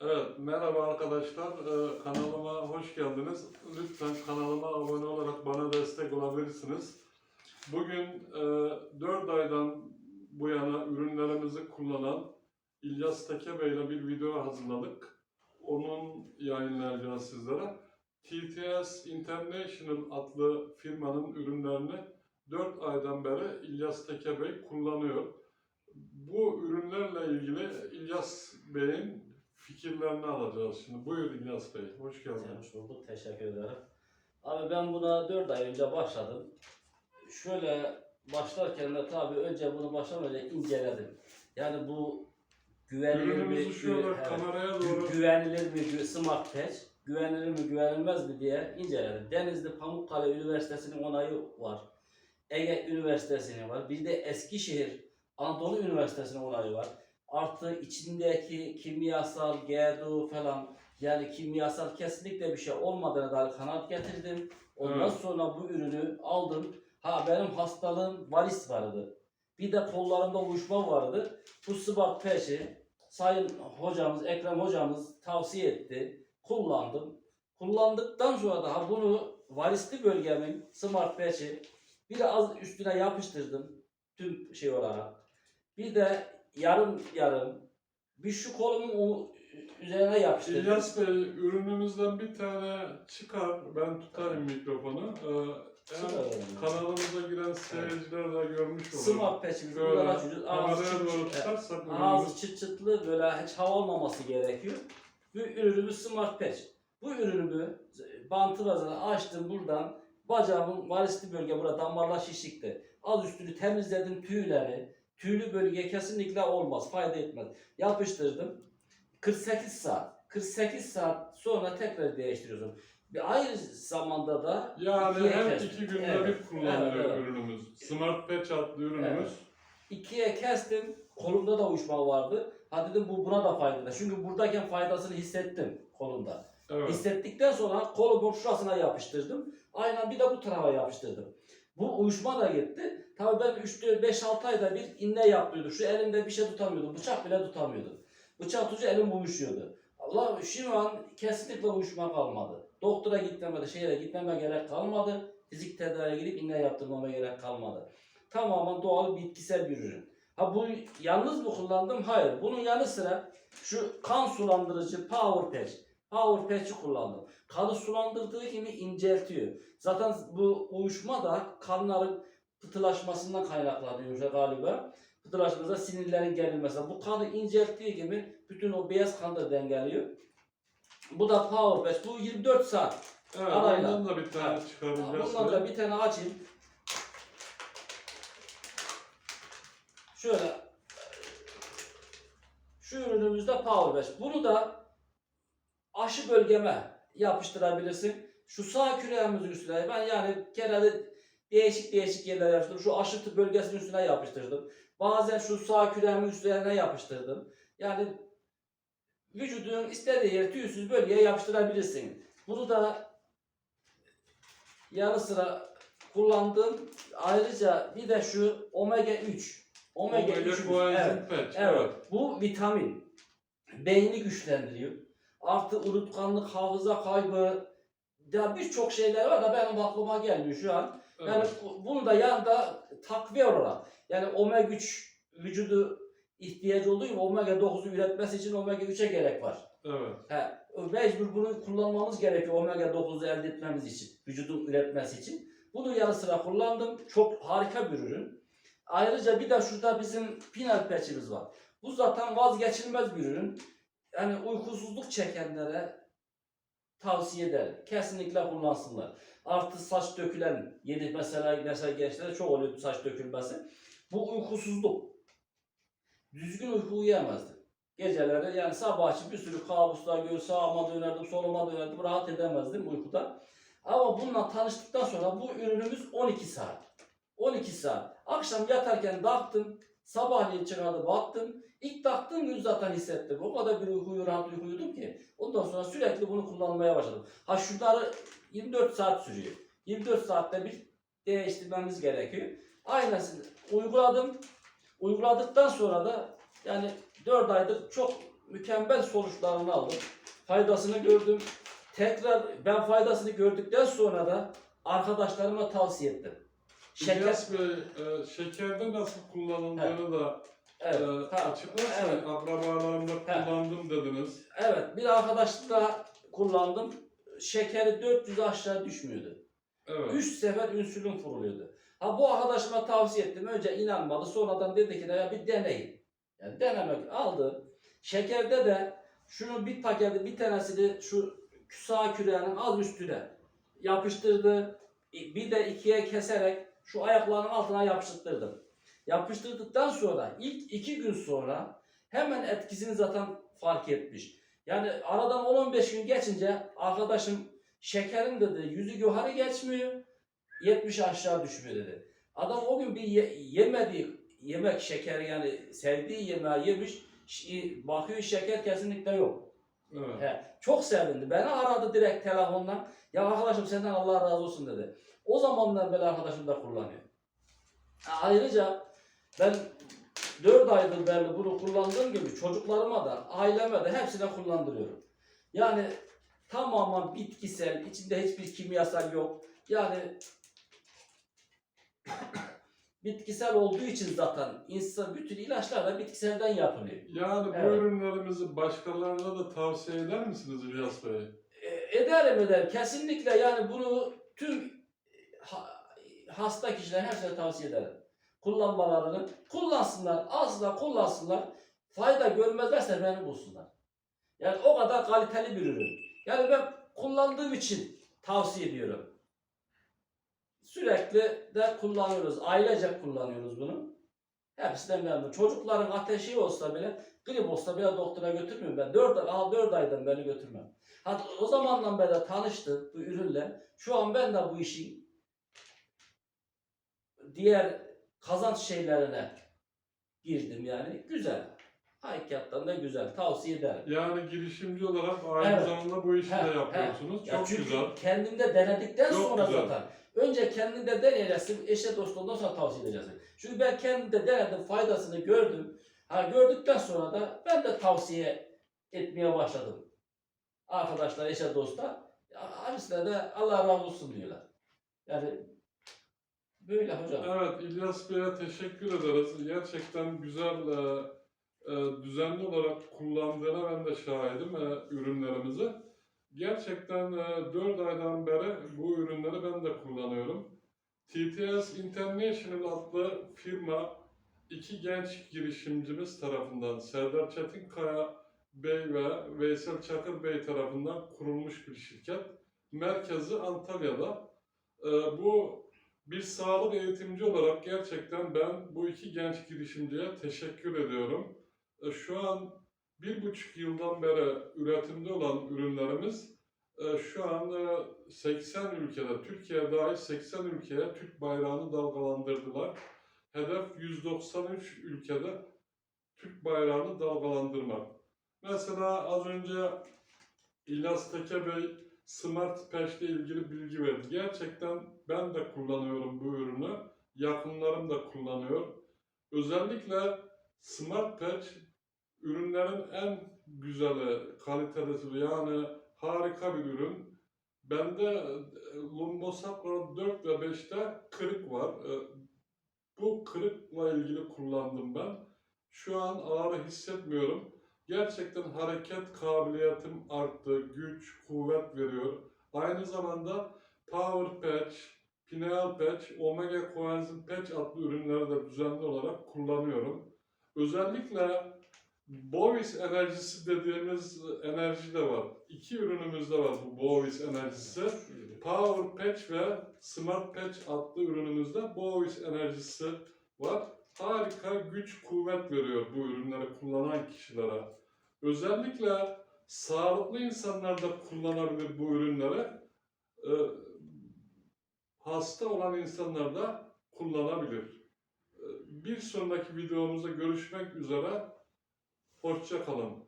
Evet, merhaba arkadaşlar. Ee, kanalıma hoş geldiniz. Lütfen kanalıma abone olarak bana destek olabilirsiniz. Bugün e, 4 aydan bu yana ürünlerimizi kullanan İlyas Tekebe ile bir video hazırladık. Onun yayınlayacağız sizlere. TTS International adlı firmanın ürünlerini 4 aydan beri İlyas Teke Bey kullanıyor. Bu ürünlerle ilgili İlyas Bey'in fikirlerini alacağız şimdi. Buyur İlyas Bey, hoş geldin. Hoş bulduk. Teşekkür ederim. Abi ben buna 4 ay önce başladım. Şöyle başlarken de tabii önce bunu başlamadan önce inceledim. Yani bu güvenilir mi? Evet. Gü- doğru güvenilir mi? Smart Patch. Güvenilir mi, güvenilmez mi diye inceledim. Denizli Pamukkale Üniversitesi'nin onayı var. Ege Üniversitesi'nin var. Bir de Eskişehir Anadolu Üniversitesi'nin onayı var. Artı içindeki kimyasal, GDO falan yani kimyasal kesinlikle bir şey olmadığına dair kanaat getirdim. Ondan Evet. sonra bu ürünü aldım. Ha benim hastalığım varis vardı. Bir de kollarımda uyuşma vardı. Bu Smart Patch'i Sayın hocamız, Ekrem hocamız tavsiye etti. Kullandım. Kullandıktan sonra daha bunu varisli bölgemin Smart Patch'i biraz üstüne yapıştırdım. Tüm şey olarak. Bir de yarım yarım bir şu kolumun üzerine yapıştırdım. İlyas Bey ürünümüzden bir tane çıkar. Ben tutarım mikrofonu. Ee, eğer kanalımıza giren seyirciler de görmüş olur. Smart Şöyle buradan açıyoruz. Ağzı çıt tutarsak ürünümüz Ağzı çıt çıtlı böyle hiç hava olmaması gerekiyor. Bu ürünümüz Smart Patch. Bu ürünümü bantı bazına açtım buradan. Bacağımın varisli bölge burada damarlar şişikti. Az üstünü temizledim tüyleri. Tüylü bölge kesinlikle olmaz, fayda etmez. Yapıştırdım. 48 saat. 48 saat sonra tekrar değiştiriyorsun. Bir aynı zamanda da Yani ikiye hem kestim. iki günde Evet, bir kullanılıyor evet, evet. ürünümüz. Smart Patch adlı ürünümüz. Evet. İkiye kestim. Kolumda da uyuşma vardı. Ha dedim bu buna da faydalı. Çünkü buradayken faydasını hissettim kolumda. Evet. Hissettikten sonra kolumun şurasına yapıştırdım. Aynen bir de bu tarafa yapıştırdım. Bu uyuşma da gitti. Tabii ben 3 4 5 6 ayda bir inne yapıyordum. Şu elimde bir şey tutamıyordum. Bıçak bile tutamıyordum. Bıçak tutunca elim uyuşuyordu. Allah şu an kesinlikle uyuşma kalmadı. Doktora gitmeme de şeye de gitmeme gerek kalmadı. Fizik tedaviye gidip inne yaptırmama gerek kalmadı. Tamamen doğal bitkisel bir ürün. Ha bu yalnız mı kullandım? Hayır. Bunun yanı sıra şu kan sulandırıcı Power Patch. Power Patch'i kullandım. Kanı sulandırdığı gibi inceltiyor. Zaten bu uyuşma da kanların pıhtılaşmasından kaynaklanıyor galiba. Pıhtılaşmada sinirlerin gerilmesi. Bu kanı incelttiği gibi bütün o beyaz kan da dengeliyor. Bu da Power Patch. Bu 24 saat. Evet, Arayla. ondan da bir tane çıkaracağız. Bundan da bir tane açayım. Şöyle şu ürünümüzde Power 5. Bunu da aşı bölgeme yapıştırabilirsin. Şu sağ küreğimizin üstüne ben yani genelde değişik değişik yerlere yapıştırdım. Şu aşı bölgesinin üstüne yapıştırdım. Bazen şu sağ küreğimin üstlerine yapıştırdım. Yani vücudun istediği yere tüysüz bölgeye yapıştırabilirsin. Bunu da yanı sıra kullandığım ayrıca bir de şu omega 3. Omega, Omega 3 Coenzym evet, Patch. evet. Bu vitamin beyni güçlendiriyor. Artı unutkanlık, hafıza kaybı ya birçok şeyler var da benim aklıma gelmiyor şu an. Evet. Yani bu- bunu da yanında takviye olarak yani omega 3 vücudu ihtiyacı olduğu gibi omega 9'u üretmesi için omega 3'e gerek var. Evet. He, mecbur bunu kullanmamız gerekiyor omega 9'u elde etmemiz için, vücudun üretmesi için. Bunu yanı sıra kullandım. Çok harika bir ürün. Ayrıca bir de şurada bizim pinal patch'imiz var. Bu zaten vazgeçilmez bir ürün. Yani uykusuzluk çekenlere tavsiye ederim. Kesinlikle kullansınlar. Artı saç dökülen, yedi mesela mesela gençlerde çok oluyor saç dökülmesi. Bu uykusuzluk. Düzgün uyku uyuyamazdı. Geceleri yani sabah için bir sürü kabuslar gör, sağıma dönerdim, soluma dönerdim, rahat edemezdim uykuda. Ama bununla tanıştıktan sonra bu ürünümüz 12 saat. 12 saat. Akşam yatarken baktım, sabahleyin çıkardı baktım. İlk taktığım gün zaten hissettim. O kadar bir uykuyu, rahat uyku uyudum ki. Ondan sonra sürekli bunu kullanmaya başladım. Ha şunları 24 saat sürüyor. 24 saatte bir değiştirmemiz gerekiyor. Aynısını uyguladım. Uyguladıktan sonra da yani 4 aydır çok mükemmel sonuçlarını aldım. Faydasını gördüm. Tekrar ben faydasını gördükten sonra da arkadaşlarıma tavsiye ettim. Şeker, İlyas Bey, e, şekerde nasıl kullanıldığını da evet, e, tamam. açıklarsanız Evet. akrabalarımda kullandım dediniz. Evet, bir arkadaşla kullandım. Şekeri 400 aşağı düşmüyordu. Evet. 3 sefer insülin vuruluyordu. Ha bu arkadaşıma tavsiye ettim. Önce inanmadı. Sonradan dedi ki ya bir deneyin. Yani denemek aldı. Şekerde de şunu bir paketi bir tanesini şu sağ küreğinin az üstüne yapıştırdı. Bir de ikiye keserek şu ayaklarının altına yapıştırdım. Yapıştırdıktan sonra ilk iki gün sonra hemen etkisini zaten fark etmiş. Yani aradan 10-15 gün geçince arkadaşım şekerin dedi yüzü yukarı geçmiyor 70 aşağı düşmüyor dedi. Adam o gün bir ye- yemediği yemek şekeri yani sevdiği yemeği yemiş bakıyor şeker kesinlikle yok. He, çok sevindi. Beni aradı direkt telefonla. Ya arkadaşım senden Allah razı olsun dedi. O zamandan beri arkadaşım da kullanıyor. Ayrıca ben 4 aydır beri bunu kullandığım gibi çocuklarıma da aileme de hepsine kullandırıyorum. Yani tamamen bitkisel, içinde hiçbir kimyasal yok. Yani bitkisel olduğu için zaten insan bütün ilaçlar da bitkiselden yapılıyor. Yani bu Evet. ürünlerimizi başkalarına da tavsiye eder misiniz İlyas Bey? E, ederim eder. Kesinlikle yani bunu tüm ha- hasta kişilere her şeyi tavsiye ederim. Kullanmalarını kullansınlar. Asla kullansınlar. Fayda görmezlerse beni bulsunlar. Yani o kadar kaliteli bir ürün. Yani ben kullandığım için tavsiye ediyorum. Sürekli de kullanıyoruz. Ailecek kullanıyoruz bunu. Hepsi de memnun. Çocukların ateşi olsa bile, grip olsa bile doktora götürmüyorum ben. 4, 4 aydan beri götürmem. Hatta o zamandan beri tanıştık bu ürünle. Şu an ben de bu işin diğer kazanç şeylerine girdim yani. Güzel. Hakikaten de güzel. Tavsiye ederim. Yani girişimci olarak aynı Evet. zamanda bu işi He, de yapıyorsunuz. Ya Çok çünkü güzel. kendinde denedikten Çok sonra güzel. zaten. Önce kendinde deneyeceksin, eşe dost ondan sonra tavsiye edeceksin. Çünkü ben kendimde denedim, faydasını gördüm. Ha gördükten sonra da ben de tavsiye etmeye başladım. Arkadaşlar, eşe dosta. Hepsine de Allah razı olsun diyorlar. Yani böyle hocam. Evet İlyas Bey'e teşekkür ederiz. Gerçekten güzel, e, düzenli olarak kullandığına ben de şahidim e, ürünlerimizi. Gerçekten e, 4 aydan beri bu ürünleri ben de kullanıyorum. TTS International adlı firma iki genç girişimcimiz tarafından Serdar Çetinkaya Bey ve Veysel Çakır Bey tarafından kurulmuş bir şirket. Merkezi Antalya'da. E, bu bir sağlık eğitimci olarak gerçekten ben bu iki genç girişimciye teşekkür ediyorum. E, Şu an bir buçuk yıldan beri üretimde olan ürünlerimiz e, şu an e, 80 ülkede, Türkiye dahil 80 ülkeye Türk bayrağını dalgalandırdılar. Hedef 193 ülkede Türk bayrağını dalgalandırmak. Mesela az önce İlyas Teke Bey Smart Patch ile ilgili bilgi verdi. Gerçekten ben de kullanıyorum bu ürünü. Yakınlarım da kullanıyor. Özellikle Smart Patch ürünlerin en güzeli, kalitelisi yani harika bir ürün. Bende e, Lumbosacro 4 ve 5'te kırık var. E, Bu kırıkla ilgili kullandım ben. Şu an ağrı hissetmiyorum. Gerçekten hareket kabiliyetim arttı, güç, kuvvet veriyor. Aynı zamanda Power Patch, Pineal Patch, Omega Coenzym Patch adlı ürünleri de düzenli olarak kullanıyorum. Özellikle Bovis enerjisi dediğimiz enerji de var. İki ürünümüz de var bu Bovis enerjisi. Power Patch ve Smart Patch adlı ürünümüzde Bovis enerjisi var. Harika güç, kuvvet veriyor bu ürünleri kullanan kişilere. Özellikle sağlıklı insanlar da kullanabilir bu ürünleri. Ee, hasta olan insanlar da kullanabilir. Ee, Bir sonraki videomuzda görüşmek üzere. Hoşça kalın.